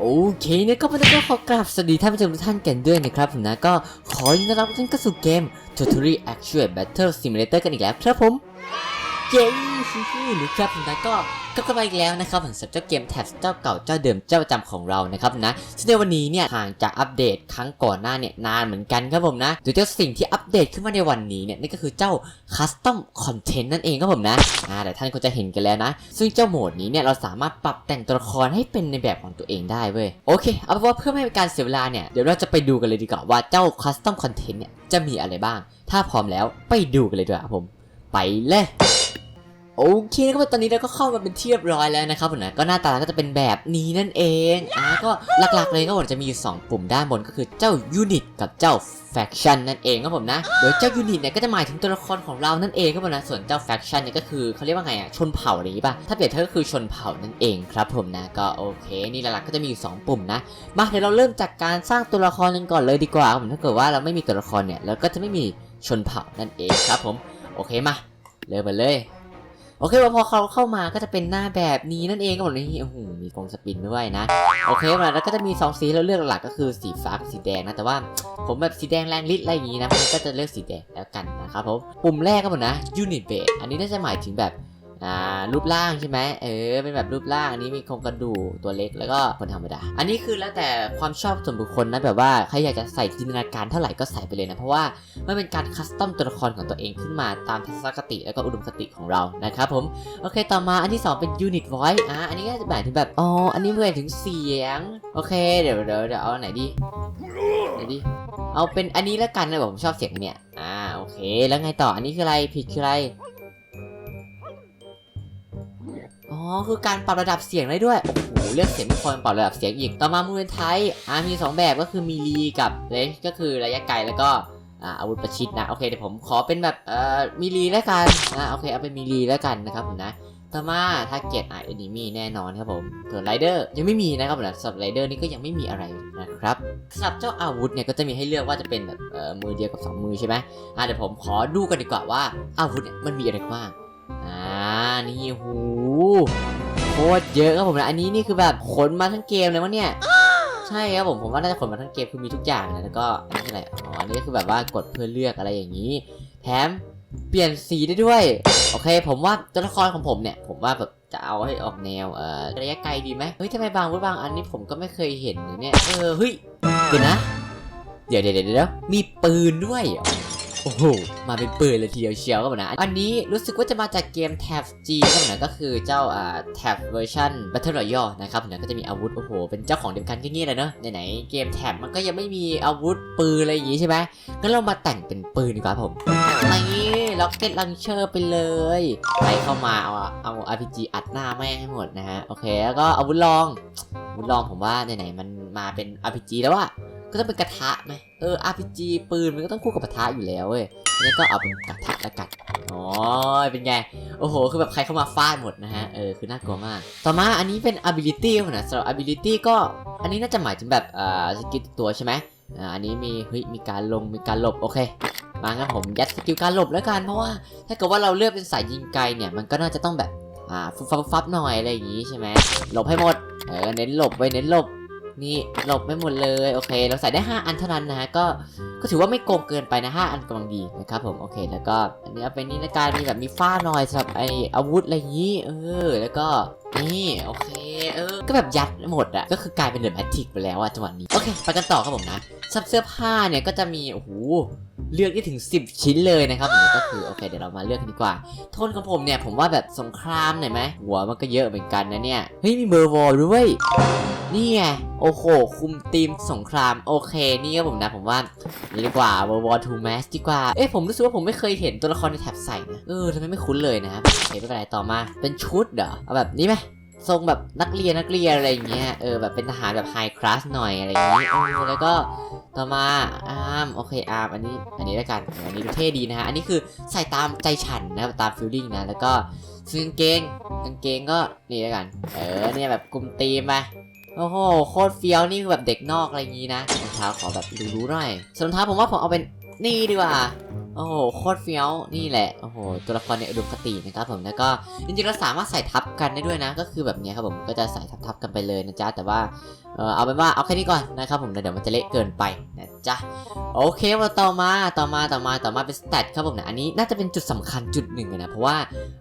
โอเคนะครับวันก็ขอกราบสวัสดีท่านผู้ชมทุกท่านกันด้วยนะครับผมนะก็ขอยินดีต้อนรับทุกท่านเข้าสู่เกม Totally Actual Battle Simulator กันอีกแล้วครับผม เย้ฮู้ๆนะครับผมนะก็ก็กลับมาอีกแล้วนะครับสำหรับเจ้าเกมแท็บเจ้าเก่าเจ้าเดิมเจ้าประจำของเรานะครับนะซึ่งในวันนี้เนี่ยห่างจากอัปเดตครั้งก่อนหน้าเนี่ยนานเหมือนกันครับผมนะโดยเจ้าสิ่งที่อัปเดตขึ้นมาในวันนี้เนี่ยนั่นก็คือเจ้า Custom Content นั่นเองครับผมนะอ่าแต่ท่านก็จะเห็นกันแล้วนะ ซึ่งเจ้าโหมดนี้เนี่ยเราสามารถปรับแต่งตัวละครให้เป็นในแบบของตัวเองได้เว้ยโอเคเอาเป็นว่าเพื่อไม่ให้เป็นการเสียเวลาเนี่ยเดี๋ยวเราจะไปดูกันเลยดีกว่าว่าเจ้า Custom Content เนี่ยจะมีอะไรบ้าง ถ้าพร้อมแล้วไปดูกันเลยดีกว่าครับผม ไปเลยโอเคนะครับตอนนี้เราก็เข้ามาเป็นที่เรียบร้อยแล้วนะครับผมนะก็หน้าตาก็จะเป็นแบบนี้นั่นเองอ่าก็หลักๆเลยก็ผมจะมีอยู่2ปุ่มด้านบนก็คือเจ้า Unit กับเจ้า Faction นั่นเองครับผมนะโดยเจ้า Unit เนี่ยก็จะหมายถึงตัวละครของเรานั่นเองครับผมนะส่วนเจ้า Faction เนี่ยก็คือเขาเรียกว่าไงอะชนเผ่าอะไรนี้ป่ะถ้าเปรียบเทียบก็คือชนเผ่านั่นเองครับผมนะก็โอเคนี่หลักๆก็จะมีอยู่2ปุ่มนะมาเดี๋ยวเราเริ่มจากการสร้างตัวละครกันก่อนเลยดีกว่าผมถ้าเกิดว่าเราไม่มีตัวละครเนี่ยเราก็จะไม่มีชนเผ่านั่นเองครับผม โอเคมาเริ่มไปเลย โอเคพอเขาเข้ามาก็จะเป็นหน้าแบบนี้นั่นเองก็บอกนี่โอ้โหมีกองสปินด้วยนะ โอเคมาแล้วก็จะมีสองสีเราเลือกหลักก็คือสีฟ้ากับสีแดงนะ แต่ว่าผมแบบสีแดงแรงฤทธิ์อะไรอย่างนี้นะมันก็จะเลือกสีแดงแล้วกันนะครับผม ปุ่มแรกก็หมดนะ unit base อันนี้น่าจะหมายถึงแบบ อ่ารูปร่างใช่ไหมเออเป็นแบบรูปร่างอันนี้มีโครงกระดูกตัวเล็กแล้วก็คนธรรมดา อันนี้คือแล้วแต่ความชอบส่วนบุคคลนะแบบว่าใครอยากจะใส่จินตนาการเท่าไหร่ก็ใส่ไปเลยนะ เพราะว่ามันเป็นการคัสตอมตัวละครของตัวเองขึ้นมาตามทัศนคติแล้วก็อุดมคติของเรานะครับผมโอเคต่อมาอันที่ 2 เป็น unit voice อะอันนี้ก็จะหมายถึงแบบอ๋ออันนี้หมายถึงเสียงโอเคเดี๋ยวเดี๋ยวเดี๋ยวเอาไหนดีไหนดีเอาเป็นอันนี้แล้วกันนะผมชอบเสียงเนี่ยอ่าโอเค แล้วไงต่ออันนี้คืออะไรผิดคืออะไร คือการปรับระดับเสียงได้ด้วย โอ้โห เลือกเสียงไม่พอปรับระดับเสียงอีก ต่อมามูลไทยอ่ามี 2 แบบก็คือมีลีกับเลนก็คือระยะไกลแล้วก็อาอาวุธประชิดนะ โอเคเดี๋ยวผมขอเป็นแบบเอ่อมีลีแล้วกันนะโอเคเอาเป็นมีลีแล้วกันนะครับผมนะต่อมาถ้าเกตอะเอนิมีแน่นอนครับผมส่วนไรเดอร์ยังไม่มีนะครับผมนะสำหรับไรเดอร์นี่ก็ยังไม่มีอะไรนะครับสำหรับเจ้าอาวุธเนี่ยก็จะมีให้เลือกว่าจะเป็นแบบเอ่อมือเดียวกับสองมือใช่ไหมอะเดี๋ยวผมขอดูกันดีกว่าว่าอาวุธเนี่ยมันมีอะไรบ้างอ่า นี่หูโคตรเยอะครับผมนะอันนี้นี่คือแบบขนมาทั้งเกมเลยวะเนี่ยใช่ครับผมผมว่าน่าจะขนมาทั้งเกมคือมีทุกอย่างนะแล้วก็อันนี้อะไรอ๋ออันนี้คือแบบว่ากดเพื่อเลือกอะไรอย่างนี้ แถมเปลี่ยนสีได้ด้วย โอเค ผมว่าตัวละครของผมเนี่ย ผมว่าแบบจะเอาให้ออกแนวเอ่อระยะไกลดีไหมเฮ้ยทำไมบางวุฒบางอันนี้ผมก็ไม่เคยเห็นเลยเนี่ยเออเฮ้ยเดี๋ยวนะ เดี๋ยวเดี๋ยวเดี๋ยวมีปืนด้วย อโอ้โห มาเป็นปืนเลยทีเดียวเชียวก็บอกนะ อันนี้รู้สึกว่าจะมาจากเกม Tab G ก็บอกนะก็คือเจ้าอ่า Tab Version Battle Royale นะครับผมนะก็จะมีอาวุธ โอ้โห เป็นเจ้าของเดียวกันก็เงี้ยเลยเนอะไหนๆเกม Tab มันก็ยังไม่มีอาวุธปืนอะไรอย่างงี้ใช่ไหมงั้นเรามาแต่งเป็นปืนดีกว่าผมอะไรนี่ล็อกเก็ตลังเชอร์ไปเลยใครเข้ามาเอาเอา RPG อัดหน้าแม่งให้หมดนะฮะ โอเค แล้วก็อาวุธลองอาวุธลองผมว่าไหนๆมันมาเป็น RPG แล้วอะ ก็ต้องเป็นกระทะไหมเออ RPG ปืนมันก็ต้องคู่กับกระทะอยู่แล้วเว้ยนนี้ก็เอาเป็นกระทะละกันอ๋อเป็นไง โอ้โห คือแบบใครเข้ามาฟาดหมดนะฮะ เออ คือน่ากลัวมาก ต่อมาอันนี้เป็น ability ครับนะสำหรับ ability ก็ อันนี้น่าจะหมายถึงแบบอ่าสกิลตัวใช่ไหมอ่า อันนี้มี เฮ้ย มีการลง มีการหลบ โอเค มางั้นผมยัดสกิลการหลบแล้วกัน เพราะว่า ถ้าเกิดว่าเราเลือกเป็นสายยิงไกลเนี่ย มันก็น่าจะต้องแบบ อ่าฟุบฟับฟับหน่อยอะไรอย่างงี้ใช่ไหมหลบให้หมด เออ เน้นหลบไว้ เน้นหลบ นี่หลบไม่หมดเลยโอเค เราใส่ได้ 5 อันเท่านั้นนะฮะก็ก็ถือว่าไม่โกงเกินไปนะ 5 อันกำลังดีนะครับผมโอเค แล้วก็อันนี้เอาไป็นนี่ละกันมีแบบมีฝ้าหน่อยสำหรับไออาวุธอะไรอย่างนี้เออแล้วก็นี่โอเคเออก็แบบยัดหมดอะก็คือกลายเป็นเดอะแมทริกไปแล้วอะจังหวะนี้โอเคไปกันต่อครับผมนะสับเสื้อผ้าเนี่ยก็จะมีโอ้โห เลือกได้ถึง 10 ชิ้นเลยนะครับผมก็คือโอเคเดี๋ยวเรามาเลือกกันดีกว่า โทนของผมเนี่ยผมว่าแบบสงครามหน่อยไหมหัวมันก็เยอะเหมือนกันนะเนี่ยเฮ้ยมีเบอร์วอลด้วยนี่ไงโอ้โห คุมทีมสงคราม โอเค นี่ก็ผมนะ ผมว่านี่ดีกว่า World War 2 Match ดีกว่า เอ๊ะผมรู้สึกว่าผมไม่เคยเห็นตัวละครในแท็บใส่นะ เออทำไมไม่คุ้นเลยนะครับโอเคไม่เป็นไรต่อมา เป็นชุดเหรอ เอาแบบนี้ไหม ทรงแบบนักเรียนนักเรียนอะไรอย่างเงี้ยเออแบบเป็นทหารแบบไฮคลาสหน่อยอะไรอย่างงี้เออแล้วก็ต่อมาอาร์มโอเคอาร์มอันนี้อันนี้แล้วกันอันนี้ดูเท่ดีนะฮะอันนี้คือใส่ตามใจฉันนะตามฟิลลิ่งนะแล้วก็ซื้อกางเกงกางเกงก็นี่แล้วกัน เออเนี่ยแบบกลุ่มตีมไปโอ้โหโคตรเฟี้ยวนี่คือแบบเด็กนอกอะไรอย่างงี้นะรองเท้าขอแบบดูๆหน่อยส่วนรองเท้าผมว่าผมเอาเป็นนี่ดีกว่า โอ้โหโคตรเฟี้ยวนี่แหละโอ้โหตัวละครในอุดมคตินะครับผมแล้วก็จริงๆเราสามารถใส่ทับกันได้ด้วยนะ ก็คือแบบนี้ครับผมก็จะใส่ทับๆกันไปเลยนะจ๊ะแต่ว่าเออเอาเป็นว่าเอาแค่นี้ก่อนนะครับผมเดี๋ยวมันจะเละเกินไปนะจ๊ะโอเคมาต่อมาต่อมาต่อมาต่อมาเป็นสเตตครับผมนะอันนี้น่าจะเป็นจุดสำคัญจุดหนึ่งเลยนะเพราะว่า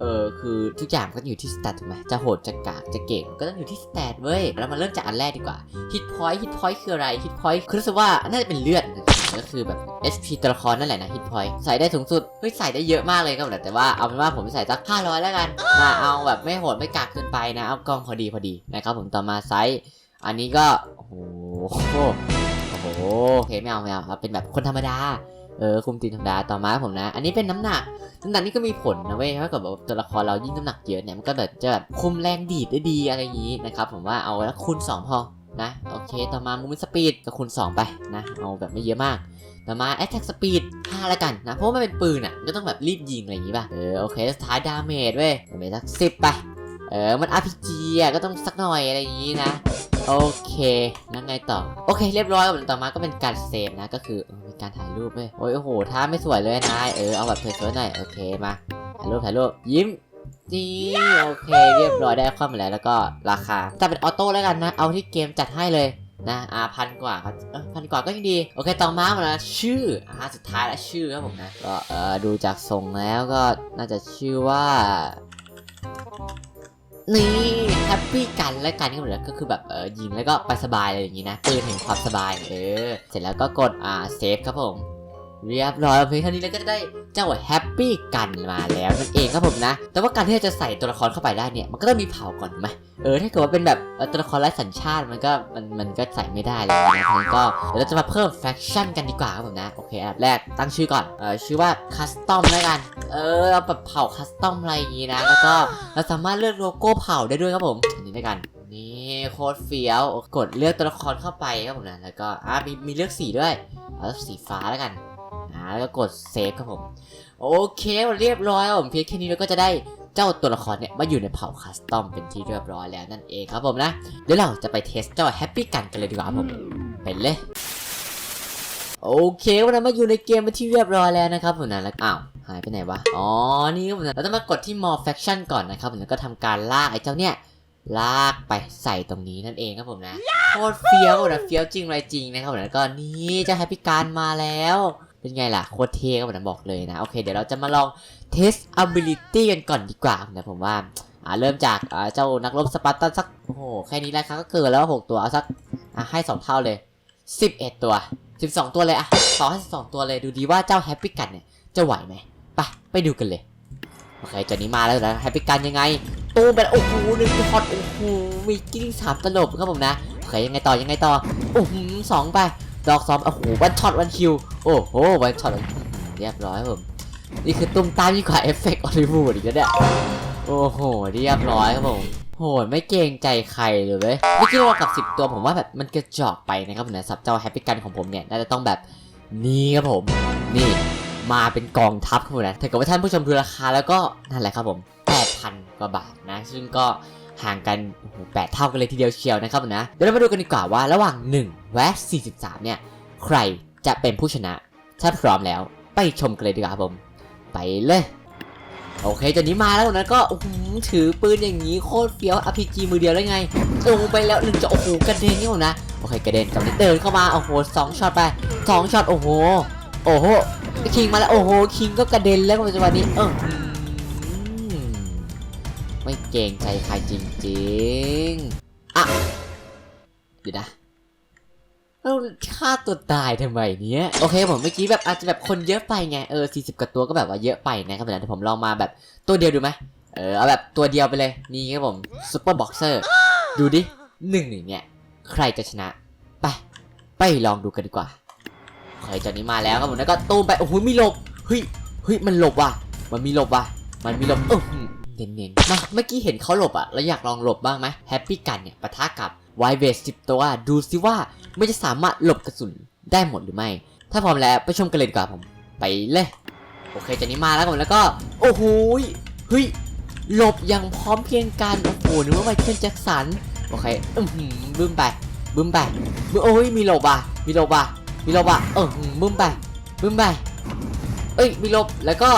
เออคือทุกอย่างก็อยู่ที่สเตตถูกไหมจะโหดจะกากจะเก่งก็ต้องอยู่ที่สเตตเว้ยแล้วมาเริ่มจากอันแรกดีกว่าฮิตพอยต์ฮิตพอยต์คืออะไรฮิตพอยต์คือรู้สึกว่าน่าจะเป็นเลือดก็คือแบบ HP ตัวละครนั่นแหละนะฮิตพอยต์ใส่ได้สูงสุดเฮ้ยใส่ได้เยอะมากเลยครับผมแต่ว่าเอาเป็นว่าผมใส่สัก500แล้วกันนะเอาแบบไม่โหดไม่กากเกินไปนะเอากล้องพอดีพอดีนะครับผมต่อมาไซส์อันนี้ก็โอ้โห โอเคไม่เอาไม่เอาเอาเป็นแบบคนธรรมดาเออคุมตีนธรรมดาต่อมาผมนะ อันนี้เป็นน้ำหนักน้ำหนักนี่ก็มีผลนะเว้ยถ้าเกิดแบบตัวละครเรายิ่งน้ำหนักเยอะเนี่ยมันก็แบบจะแบบคุมแรงดีดได้ดีอะไรอย่างนี้นะครับผมว่าเอาแล้วคูณ2พอนะโอเค ต่อมามูมิสปีดก็คูณ2ไปนะเอาแบบไม่เยอะมาก ต่อมา attack speed 5แล้วกันนะเพราะว่ามันเป็นปืนอะก็ต้องแบบรีบยิงอะไรอย่างนี้ป่ะเออโอเคสุดท้ายดาเมจเว้ยดาเมจสัก10ไปเออมัน RPG อะก็ต้องสักหน่อยอะไรอย่างนี้นะ โอเคแล้วไงต่อ โอเค เรียบร้อยต่อมาก็เป็นการเซฟนะ ก็คือเออมีการถ่ายรูปเว้ยโอ้ยโอ้โหท่าไม่สวยเลยนายเออเอาแบบสวยๆหน่อย โอเคมาถ่ายรูปถ่ายรูปยิ้มนี่โอเค เรียบร้อยได้ข้อมาแล้วแล้วก็ราคาจะเป็นออโต้แล้วกันนะ เอาที่เกมจัดให้เลยนะอาพันกว่าครับพันกว่าก็ยังดี โอเคต่อมาหมดแล้วชื่ออาสุดท้ายแล้วชื่อครับผมนะก็เออดูจากทรงแล้วก็น่าจะชื่อว่า นี่แฮปปี้กันและกันก็เหมือนก็คือแบบเออยิงแล้วก็ไปสบายอะไรอย่างงี้นะปืนแห่งความสบายเออเสร็จแล้วก็กดอ่าเซฟครับผม เรียบร้อยเพียงเท่านี้แล้วก็จะได้เจ้าแฮปปี้กันมาแล้วนั่นเองครับผมนะ แต่ว่าการที่เราจะใส่ตัวละครเข้าไปได้เนี่ยมันก็ต้องมีเผาก่อนไหมเออถ้าเกิดว่าเป็นแบบตัวละครไร้สัญชาติมันก็มันมันก็ใส่ไม่ได้เลยนะงั้นก็เดี๋ยวเราจะมาเพิ่มแฟคชั่นกันดีกว่าครับผมนะโอเคอันดับแรกตั้งชื่อก่อนเออชื่อว่าคัสตอมแล้วกันเออเราแบบเผาคัสตอมอะไรอย่างงี้นะแล้วก็เราสามารถเลือกโลโก้เผาได้ด้วยครับผมอันนี้แล้วกันนี่โคตรเฟี้ยวกดเลือกตัวละครเข้าไปครับผมนะแล้วก็อ่ามีมีเลือกสีด้วยเอาสีฟ้าแล้วกันาแล้วก็กดเซฟครับผม โอเคเรียบร้อยครับผมเพียงแค่นี้เราก็จะได้เจ้าตัวละครเนี่ยมาอยู่ในเผ่าคัสตอมเป็นที่เรียบร้อยแล้วนั่นเองครับผมนะ เดี๋ยวเราจะไปเทสเจ้าแฮปปี้กันกันเลยดีกว่าครับผมไปเลยโอเควันนั้นมาอยู่ในเกมเป็นที่เรียบร้อยแล้วนะครับผมนะแล้วอ้าวหายไปไหนวะอ๋อนี่ครับผมนะเราต้องมากดที่ more faction ก่อนนะครับผมแล้วก็ทำการลากไอ้เจ้าเนี่ยลากไปใส่ตรงนี้นั่นเองครับผมนะโคตรเฟี้ยวนะเฟี้ยวจริงอะไรจริงนะครับผมแล้วก็นี่เจ้าแฮปปี้การมาแล้ว เป็นไงล่ะ โคตรเท่ครับผมนะบอกเลยนะ โอเค เดี๋ยวเราจะมาลอง test ability กันก่อนดีกว่านะผมว่าอ่าเริ่มจากอ่าเจ้านักรบสปาร์ตันสักโอ้โหแค่นี้แหละครับก็เกินแล้วหกตัวเอาสักอะให้สองเท่าเลย11ตัว12ตัวเลยอะต่อให้12ตัวเลยดูดีว่าเจ้าแฮปปี้กันเนี่ยจะไหวไหมไปไปดูกันเลยโอเคจอนนี้มาแล้วนะแฮปปี้กันยังไงตู้แบบโอ้โหหนึ่งช็อตโอ้โหมีกิ้งสามตลบครับผมนะโอเคยังไงต่อยังไงต่อโอ้โหสองไปดอกสองโอ้โหวันช็อตวันคิว โอ้โหไวันช็อตเรียบร้อยครับผมนี่คือตุ้มตามยิ่งกว่าเอฟเฟกต์ออลิวูดอีกแล้วเนี่ยโอ้โหเรียบร้อยครับผมโหดไม่เกรงใจใครเลยเว้ยเมื่อกี้เรากับ 10 ตัวผมว่าแบบมันกระจอกไปนะครับผมนะสับเจ้าแฮปปี้กันของผมเนี่ยน่าจะต้องแบบนี้ครับผม นี่มาเป็นกองทัพครับผมนะถ้าเกิดว่าท่านผู้ชมดูราคาแล้วก็นั่นแหละครับผม 8,000 กว่าบาทนะ ซึ่งก็ห่างกันแปดเท่ากันเลยทีเดียวเชียวนะครับผมนะเดี๋ยวเรามาดูกันดีกว่าว่าระหว่าง1และ43 เนี่ย ใคร จะเป็นผู้ชนะ ถ้าพร้อมแล้วไปชมกันเลยดีกว่าครับผม ไปเลย โอเคจนนี้มาแล้วนะก็ถือปืนอย่างนี้โคตรเฟี้ยว RPG มือเดียวได้ไงลงไปแล้วหนึ่งจะโอ้โหกระเด็นนี่ผมนะโอเคกระเด็นกำลังเดินเข้ามาโอ้โหสองช็อตไปสองช็อตโอ้โหโอ้โหคิงมาแล้วโอ้โหคิงก็กระเด็นแล้วปัจจุบันนี้เออหือไม่เกรงใจใครจริงๆอะเดี๋ยวนะ เราฆ่าตัวตายทำไมเนี้ยโอเคผมเมื่อกี้แบบอาจจะแบบคนเยอะไปไงเออ40กว่าตัวก็แบบว่าเยอะไปนะครับแต่ผมลองมาแบบตัวเดียวดูไหมเออเอาแบบตัวเดียวไปเลยนี่ครับผมซูเปอร์บ็อกเซอร์ดูดิหนึ่งหนึ่งเนี่ยใครจะชนะ ไป ไปลองดูกันดีกว่าโอเคจอนนี้มาแล้วครับผมแล้วก็ตูมไปโอ้โหมีหลบเฮ้ยเฮ้ยมันหลบว่ะ มันมีหลบว่ะ มันมีหลบเออเน้นๆมาเมื่อกี้เห็นเขาหลบอะแล้วอยากลองหลบบ้างไหมแฮปปี้กันเนี่ยปะทะกับไวเบสสิบตัวดูซิว่า ไม่จะสามารถหลบกระสุนได้หมดหรือไม่ ถ้าพร้อมแล้วไปชมกันเลยดีกว่าผมไปเลยโอเคจากนี้มาแล้วผมแล้วก็ โอ้โหเฮ้ยหลบอย่างพร้อมเพียงกันโอ้โหนึกว่าไมเคิลแจ็คสันโอเคอือหือบึ้มไปบึ้มไปบึ้มโอ้ยมีหลบอะมีหลบอะมีหลบอะเออหือบึ้มไปบึ้มไปเอ้ยมีหลบแล้วก็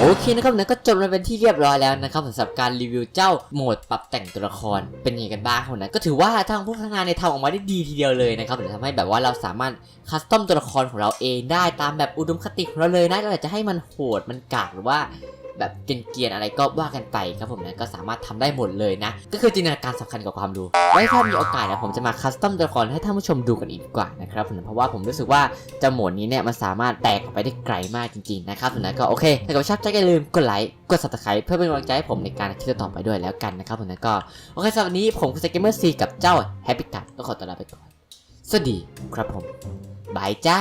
โอเคนะครับนั้นก็จบมาเป็นที่เรียบร้อยแล้วนะครับสำหรับการรีวิวเจ้าโหมดปรับแต่งตัวละครเป็นยังไงกันบ้างคนนั้นก็ถือว่าทางผู้พัฒนาในทำออกมาได้ดีทีเดียวเลยนะครับถึงทำให้แบบว่าเราสามารถคัสตอมตัวละครของเราเองได้ตามแบบอุดมคติของเราเลยนะเราอยากจะให้มันโหดมันกากหรือว่า แบบเกียนๆอะไรก็ว่ากันไปครับผมนะก็สามารถทำได้หมดเลยนะ ก็คือจินตนาการสำคัญกว่าความรู้ไว้ถ้ามีโอกาสนะผมจะมาคัสตอมตัวละครให้ท่านผู้ชมดูกันอีกกว่านะครับผมเพราะว่าผมรู้สึกว่าเจ้าหมดนี้เนี่ยมันสามารถแตกออกไปได้ไกลมากจริงๆนะครับผมนะก็โอเคถ้าเกิดชอบใจก็อย่าลืมกดไลค์กด subscribe เพื่อเป็นกำลังใจให้ผมในการที่จะต่อไปด้วยแล้วกันนะครับผมนะก็โอเคสำหรับวันนี้ผมคือสเกมเมอร์ซีกับเจ้าแฮปปี้กัดต้องขอตัวลาไปก่อนสวัสดีครับผมบายจ้า